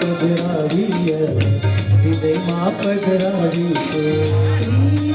પધરાવી હૃદયમાં પધરાવી છે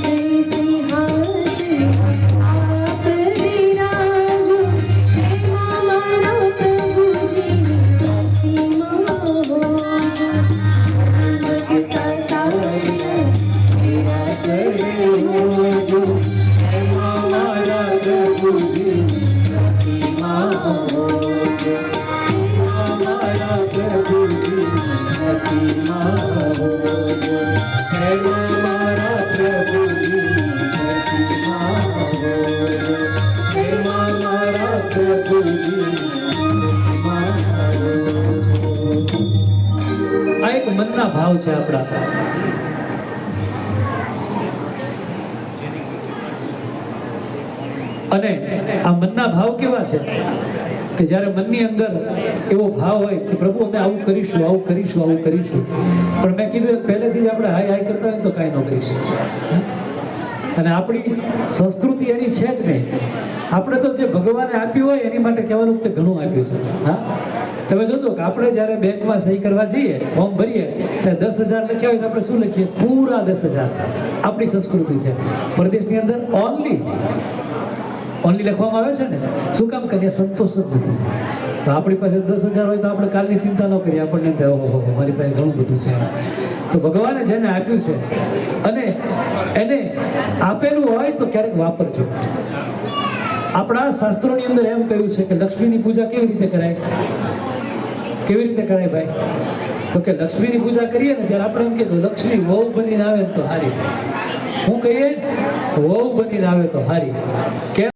મનના ભાવ છે આપણા અને આ મનના ભાવ કેવા છે? કે જ્યારે મનની અંદર એવો ભાવ હોય કે પ્રભુ, અમે આવું કરીશું આવું કરીશું આવું કરીશું. પણ મેં કીધું પહેલેથી જ આપણે હાય હાય કરતા હોય તો કાંઈ ન કરી શકીશું અને આપણી સંસ્કૃતિ એની છે જ નહીં. આપણે તો જે ભગવાને આપ્યું હોય એની માટે કહેવાનું કે ઘણું આપ્યું છે. હા? તમે જોજો કે આપણે જ્યારે બેંકમાં સહી કરવા જઈએ, ફોર્મ ભરીએ, ત્યારે દસ હજાર લખ્યા હોય તો આપણે શું લખીએ? પૂરા દસ હજાર. આપણી સંસ્કૃતિ છે. પ્રદેશની અંદર ઓનલી ઓનલી લખવામાં આવે છે ને, શું કામ કરીએ? સંતોષ જ નથી. તો આપણી પાસે દસ હજાર હોય તો આપણે કાલની ચિંતા ન કરીએ, આપણને મારી પાસે ઘણું બધું છે. તો ભગવાને જેને આપ્યું છે, અને એને આપેલું હોય તો ક્યારેક વાપરજો. આપણા શાસ્ત્રોની અંદર એમ કહ્યું છે કે લક્ષ્મીની પૂજા કેવી રીતે કરાય? કેવી રીતે કરાય ભાઈ? તો કે લક્ષ્મીની પૂજા કરીએ ને, ત્યારે આપણે એમ કે લક્ષ્મી વહુ બનીને આવે તો હારી. હું કહીએ, વહુ બનીને આવે તો હારી. કે